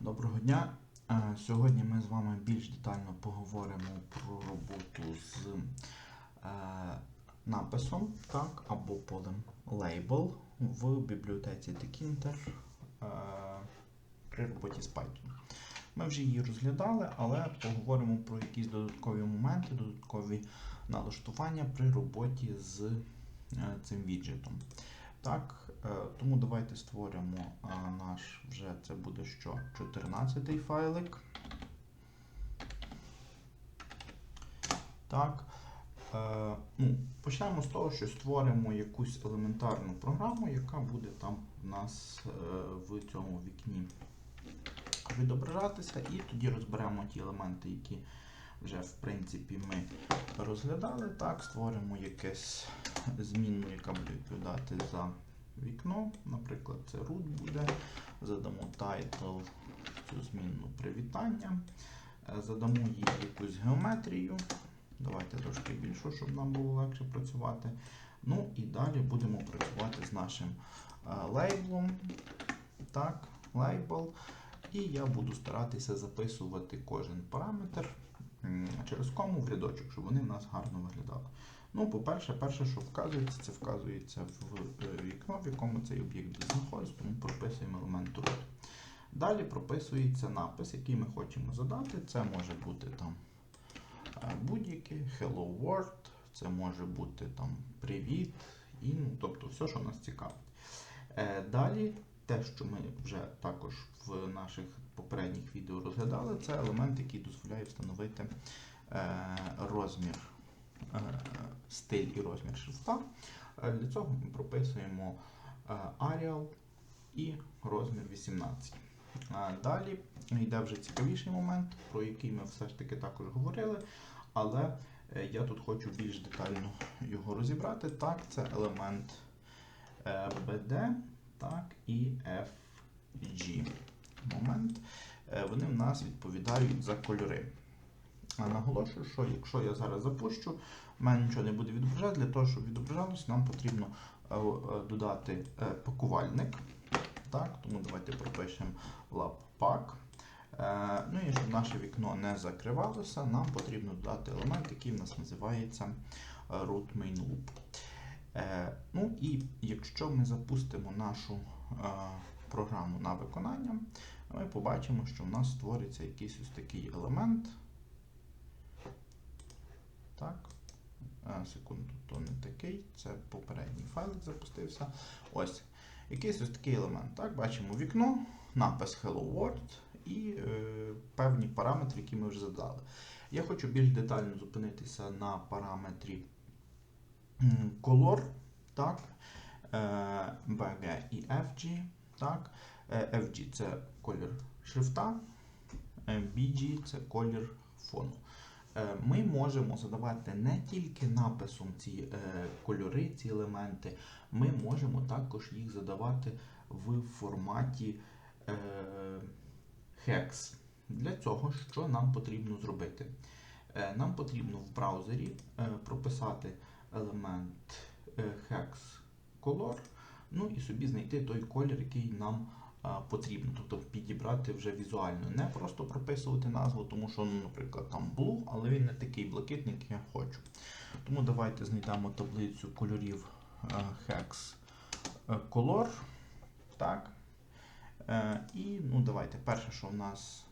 Доброго дня. Е, Сьогодні ми з вами більш детально поговоримо про роботу з е, написом так, або полем label в бібліотеці Dekinter е, при роботі з Python. Ми вже її розглядали, але поговоримо про якісь додаткові моменти, додаткові налаштування при роботі з цим віджитом. Так, тому давайте створимо е, наш вже це буде що? 14 файлик. Так. Е, ну, почнемо з того, що створимо якусь елементарну програму, яка буде там в нас е, в цьому вікні відображатися, і тоді розберемо ті елементи, які вже в принципі ми розглядали. Так, створимо якесь змінну, яка буде відповідати за вікно. Наприклад, це root буде. Задамо title цю змінну привітання. Е, Задамо їй якусь геометрію. Давайте трошки більшу, щоб нам було легше працювати. Ну і далі будемо працювати з нашим е, лейблом. Так, лейбл. І я буду старатися записувати кожен параметр через кому в рядочок, щоб вони в нас гарно виглядали. Ну, по-перше, перше, що вказується, це вказується в вікно, в якому цей об'єкт знаходиться, тому прописуємо елемент root. Далі прописується напис, який ми хочемо задати. Це може бути там е, будь-який Hello World, це може бути там Привіт, і, ну, тобто все, що нас цікавить. Е, Далі, те, що ми вже також в наших попередніх відео розглядали, це елемент, який дозволяє встановити е, розмір, стиль і розмір шрифта. Е, Для цього ми прописуємо е, Arial і розмір 18. Далі йде вже цікавіший момент, про який ми все ж таки також говорили, але е, я тут хочу більш детально його розібрати. Так, це елемент е, BD так, і FG. Момент. Е, Вони в нас відповідають за кольори. А Наголошую, що якщо я зараз запущу, в мене нічого не буде відображати. Для того, щоб відображалося, нам потрібно е, е, додати е, пакувальник. Так, тому давайте пропишемо labpack. Ну і щоб наше вікно не закривалося, нам потрібно додати елемент, який в нас називається root main loop. Ну і якщо ми запустимо нашу програму на виконання, ми побачимо, що в нас створиться якийсь ось такий елемент. Так. Е, Секунду, то не такий, це попередній файлик запустився. Ось. Якийсь ось такий елемент. Так, Бачимо вікно, напис Hello World і е, певні параметри, які ми вже задали. Я хочу більш детально зупинитися на параметрі color, так, е, BG і FG. Так. Е, FG це колір шрифта, е, BG це колір фону. Е, Ми можемо задавати не тільки написом ці е, кольори, ці елементи, ми можемо також їх задавати в форматі е, hex. Для цього що нам потрібно зробити? Е, Нам потрібно в браузері е, прописати елемент е, hex color, ну і собі знайти той колір, який нам потрібно, тобто підібрати вже візуально, не просто прописувати назву, тому що, ну, наприклад, там blue, але він не такий блакитний, як я хочу. Тому давайте знайдемо таблицю кольорів е, hex color. Так. Е, І ну, давайте перше, що в нас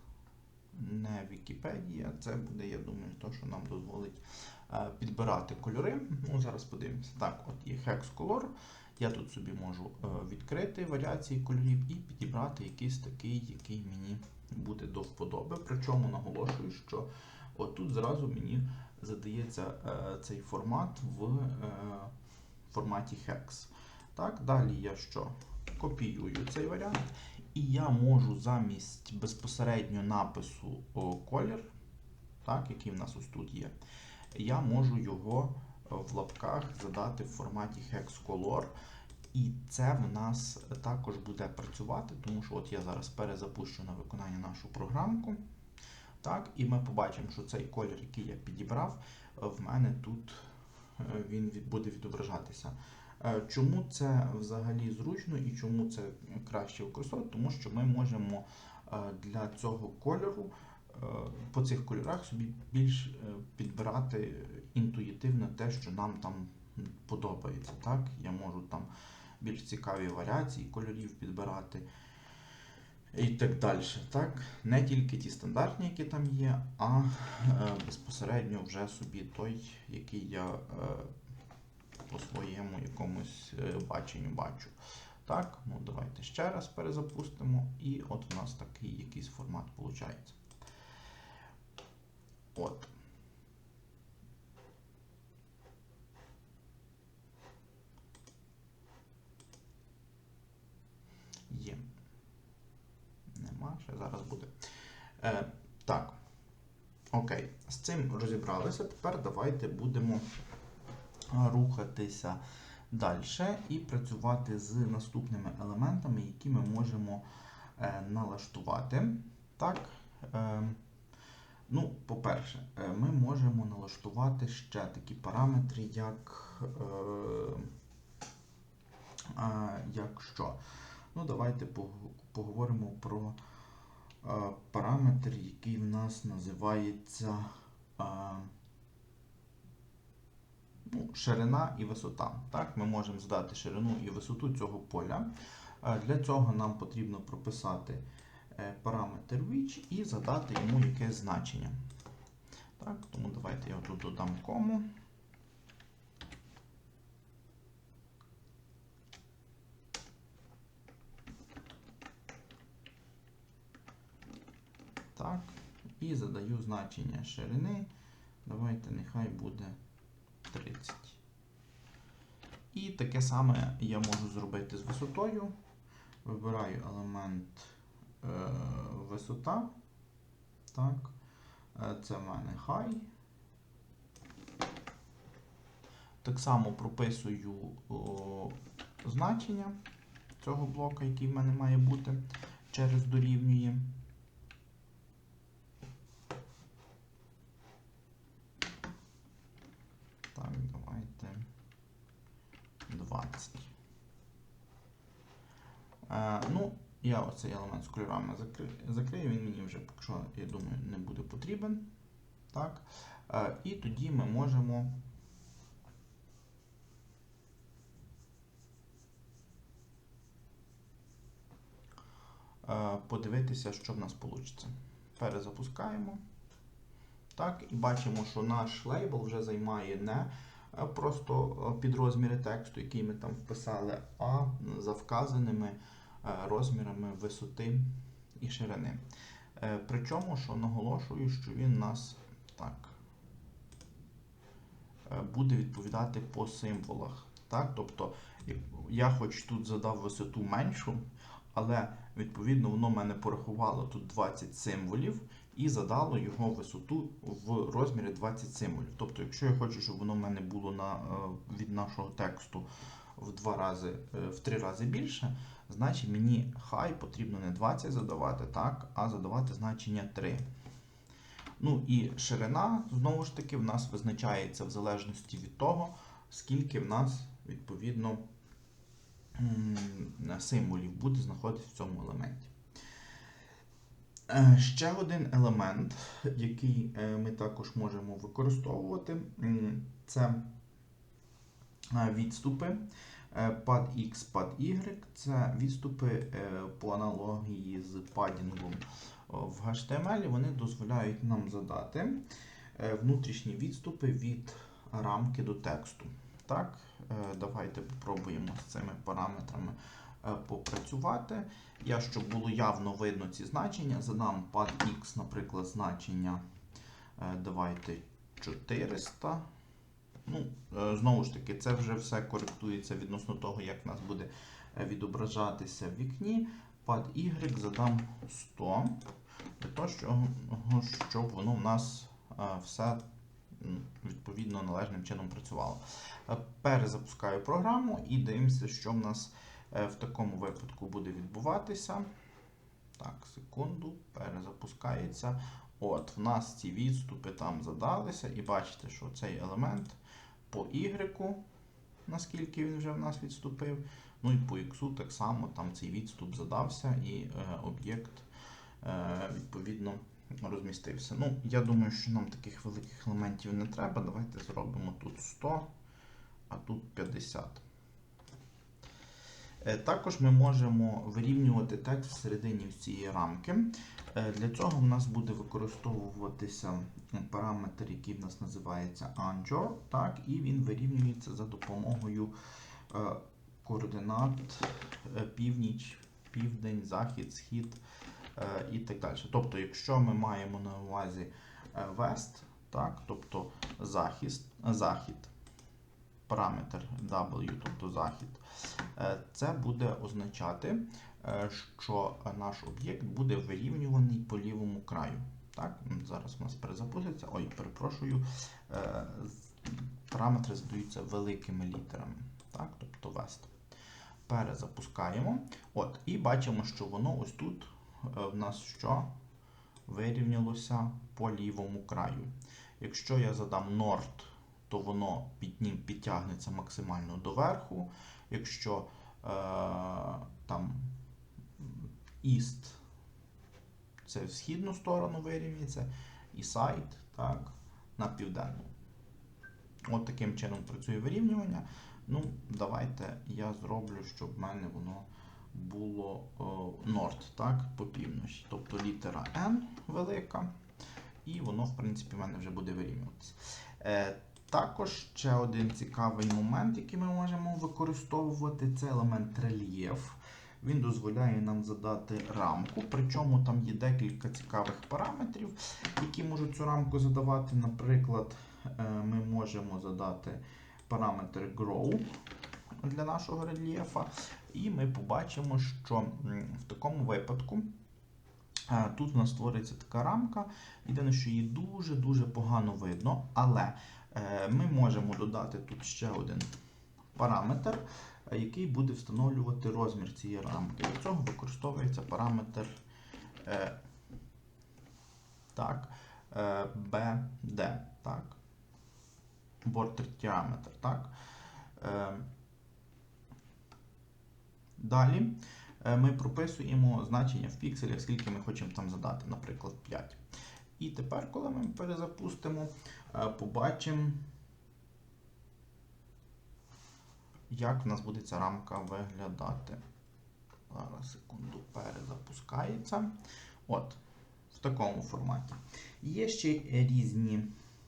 не Вікіпедія, це буде, я думаю, то, що нам дозволить е, підбирати кольори. Ну, зараз подивимося. Так, от є hex color. Я тут собі можу е, відкрити варіації кольорів і підібрати якийсь такий, який мені буде до вподоби. Причому наголошую, що отут зразу мені задається е, цей формат в е, форматі hex. Так, далі я що? Копіюю цей варіант, і я можу замість безпосередньо напису колір, так, який в нас ось тут є, я можу його в лапках задати в форматі hex-color. І це в нас також буде працювати, тому що от я зараз перезапущу на виконання нашу програмку. Так, І ми побачимо, що цей колір, який я підібрав, в мене тут е, він буде відображатися. Е, Чому це взагалі зручно і чому це краще використовувати? Тому що ми можемо е, для цього кольору по цих кольорах собі більш підбирати інтуїтивно те, що нам там подобається. Так? Я можу там більш цікаві варіації кольорів підбирати. І так далі. Так? Не тільки ті стандартні, які там є, а е, безпосередньо вже собі той, який я е, по своєму якомусь е, баченню бачу. Так, ну давайте ще раз перезапустимо, і от у нас такий якийсь формат виходить. От. Є. Ще зараз буде. Е, так. Окей, з цим розібралися. Тепер давайте будемо рухатися далі і працювати з наступними елементами, які ми можемо е, налаштувати. Так. Е, ну, по-перше, е, ми можемо налаштувати ще такі параметри, як, е, а, як що. Ну, давайте поговоримо про е, параметр, який в нас називається ну, ширина і висота. Так, ми можемо задати ширину і висоту цього поля. Для цього нам потрібно прописати е, параметр which і задати йому якесь значення. Так, тому давайте я тут додам кому. Так, і задаю значення ширини. Давайте нехай буде 30. І таке саме я можу зробити з висотою. Вибираю елемент е, висота. Так. Е, Це в мене high. Так само прописую о, значення цього блока, який в мене має бути через дорівнює. Так, давайте 20. Е, ну, я оцей елемент з кольорами закрию, він мені вже, поки що, я думаю, не буде потрібен. Так. І тоді ми можемо. Подивитися, що в нас вийде. Перезапускаємо. Так, і бачимо, що наш лейбл вже займає не е, просто е, підрозміри тексту, який ми там вписали, а за вказаними розмірами висоти і ширини. Е, Причому, що наголошую, що він нас так е, буде відповідати по символах. Так? Тобто, я хоч тут задав висоту меншу, але відповідно воно мене порахувало тут 20 символів і задало його висоту в розмірі 20 символів. Тобто, якщо я хочу, щоб воно в мене було на, е, від нашого тексту в два рази, е, в три рази більше, значить мені хай потрібно не 20 задавати, так, а задавати значення 3. Ну і ширина, знову ж таки, в нас визначається в залежності від того, скільки в нас відповідно символів буде знаходитися в цьому елементі. Е, Ще один елемент, який е, ми також можемо використовувати, це е, відступи. Е, Pad X, Pad Y це відступи по аналогії з падінгом в HTML. Вони дозволяють нам задати внутрішні відступи від рамки до тексту. Так, давайте спробуємо з цими параметрами попрацювати. Я, щоб було явно видно ці значення, задам pad x, наприклад, значення е, давайте 400. Ну, е, знову ж таки, це вже все коректується відносно того, як в нас буде е, відображатися в вікні. Pad y задам 100, для того, щоб, воно в нас е, все відповідно належним чином працювало. Е, Перезапускаю програму і дивимося, що в нас е, в такому випадку буде відбуватися. Так, секунду, перезапускається. От, в нас ці відступи там задалися, і бачите, що цей елемент по Y, наскільки він вже в нас відступив. Ну і по X так само там цей відступ задався, і е, об'єкт е, відповідно розмістився. Ну, я думаю, що нам таких великих елементів не треба. Давайте зробимо тут 100, а тут 50. Е, Також ми можемо вирівнювати текст всередині цієї рамки. Е, Для цього в нас буде використовуватися параметр, який в нас називається Anjor, так, і він вирівнюється за допомогою е, координат північ, південь, захід, схід і так далі. Тобто, якщо ми маємо на увазі west, так, тобто захист, захід, параметр W, тобто захід, е, це буде означати, е, що наш об'єкт буде вирівнюваний по лівому краю. Так, зараз у нас перезапуститься. Ой, перепрошую. е, Параметри задаються великими літерами. Так, тобто west. Перезапускаємо. От, і бачимо, що воно ось тут в нас що вирівнялося по лівому краю. Якщо я задам Nord, то воно піднім, підтягнеться максимально доверху. Якщо е, там East, це в східну сторону вирівняється, і Side, так, на південну. От таким чином працює вирівнювання. Ну, давайте я зроблю, щоб в мене воно було о, Nord, так, по півночі. Тобто літера N велика, і воно, в принципі, в мене вже буде вирівнюватися. Також ще один цікавий момент, який ми можемо використовувати, це елемент рельєф. Він дозволяє нам задати рамку, причому там є декілька цікавих параметрів, які можуть цю рамку задавати. Наприклад, е, ми можемо задати параметр grow для нашого рельєфа, і ми побачимо, що в такому випадку е, тут у нас створюється така рамка. Єдине, що її дуже-дуже погано видно, але ми можемо додати тут ще один параметр, е, який буде встановлювати розмір цієї рамки. Для цього використовується параметр е, так, е, BD, так, diameter, так. Е, Далі е, ми прописуємо значення в пікселях, скільки ми хочемо там задати, наприклад, 5. І тепер, коли ми перезапустимо, е, побачимо, як в нас буде ця рамка виглядати. Зараз секунду перезапускається. От, в такому форматі. Є ще різні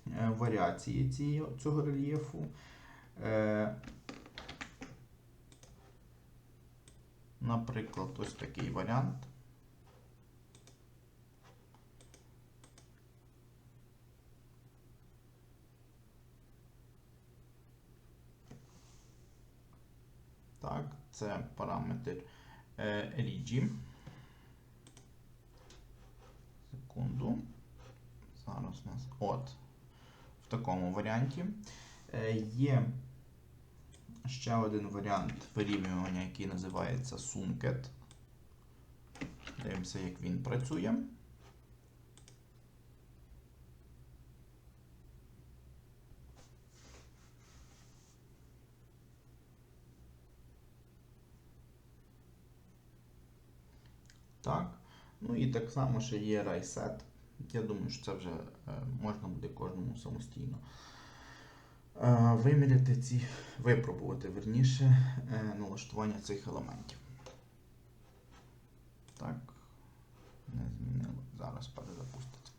е, варіації цього рельєфу. Е, Наприклад, ось такий варіант. Так, це параметр е, Rigi. Секунду. Зараз у нас. От. В такому варіанті. Е, є ще один варіант вирівнювання, який називається Sunket. Дивимося, як він працює. Так. Ну і так само ще є RaiSet. Я думаю, що це вже е, можна буде кожному самостійно е, виміряти ці, випробувати верніше е, налаштування цих елементів. Так, не змінило. Зараз перезапуститься.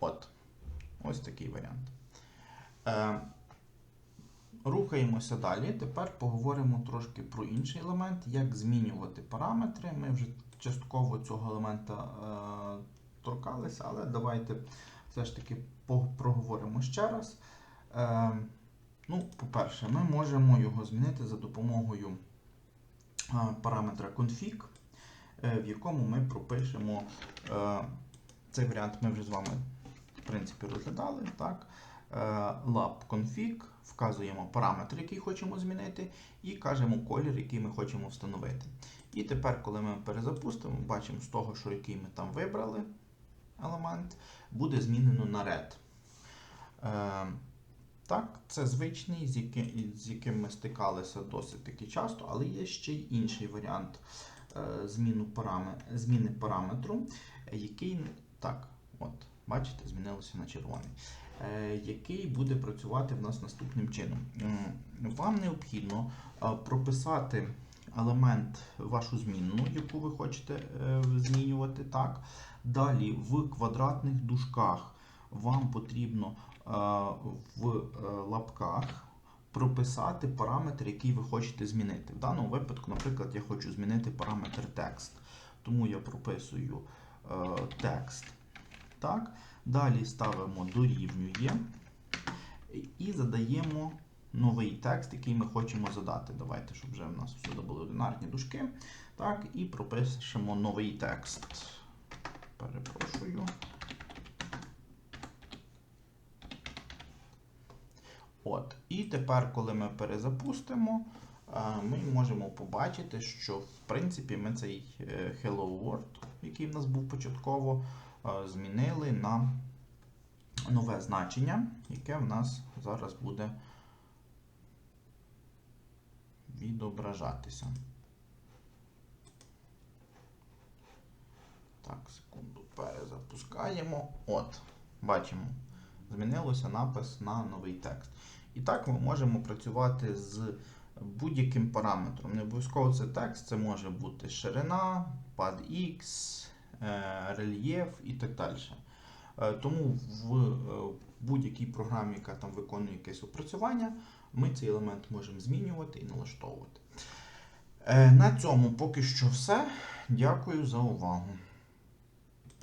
От, ось такий варіант. Рухаємося далі. Тепер поговоримо трошки про інший елемент, як змінювати параметри. Ми вже частково цього елемента е, торкалися, але давайте все ж таки проговоримо ще раз. Е, ну, по-перше, ми можемо його змінити за допомогою е, параметра config, е, в якому ми пропишемо е, цей варіант ми вже з вами в принципі розглядали. Так? Е, lab config, вказуємо параметр, який хочемо змінити, і кажемо колір, який ми хочемо встановити. І тепер, коли ми перезапустимо, бачимо з того, що який ми там вибрали елемент, буде змінено на red. Е, так, це звичний, з яким, з яким ми стикалися досить таки часто, але є ще й інший варіант е, зміну параме... зміни параметру, який так, от, бачите, змінилося на червоний. Е, Який буде працювати в нас наступним чином. Вам необхідно е, прописати елемент вашу змінну, яку ви хочете е, змінювати. Так. Далі в квадратних дужках вам потрібно е, в е, лапках прописати параметр, який ви хочете змінити. В даному випадку, наприклад, я хочу змінити параметр текст. Тому я прописую е, текст. Так. Далі ставимо дорівнює і задаємо новий текст, який ми хочемо задати. Давайте, щоб вже в нас всюди були одинарні дужки. Так, і пропишемо новий текст. Перепрошую. От. І тепер, коли ми перезапустимо, е, ми можемо побачити, що в принципі ми цей е, Hello World, який в нас був початково, змінили на нове значення, яке в нас зараз буде відображатися. Так, секунду, перезапускаємо. От, бачимо, змінилося напис на новий текст. І так ми можемо працювати з будь-яким параметром. Не обов'язково це текст, це може бути ширина, пад X, е, рельєф і так далі. Е, Тому в е, будь-якій програмі, яка там виконує якесь опрацювання, ми цей елемент можемо змінювати і налаштовувати. Е, На цьому поки що все. Дякую за увагу.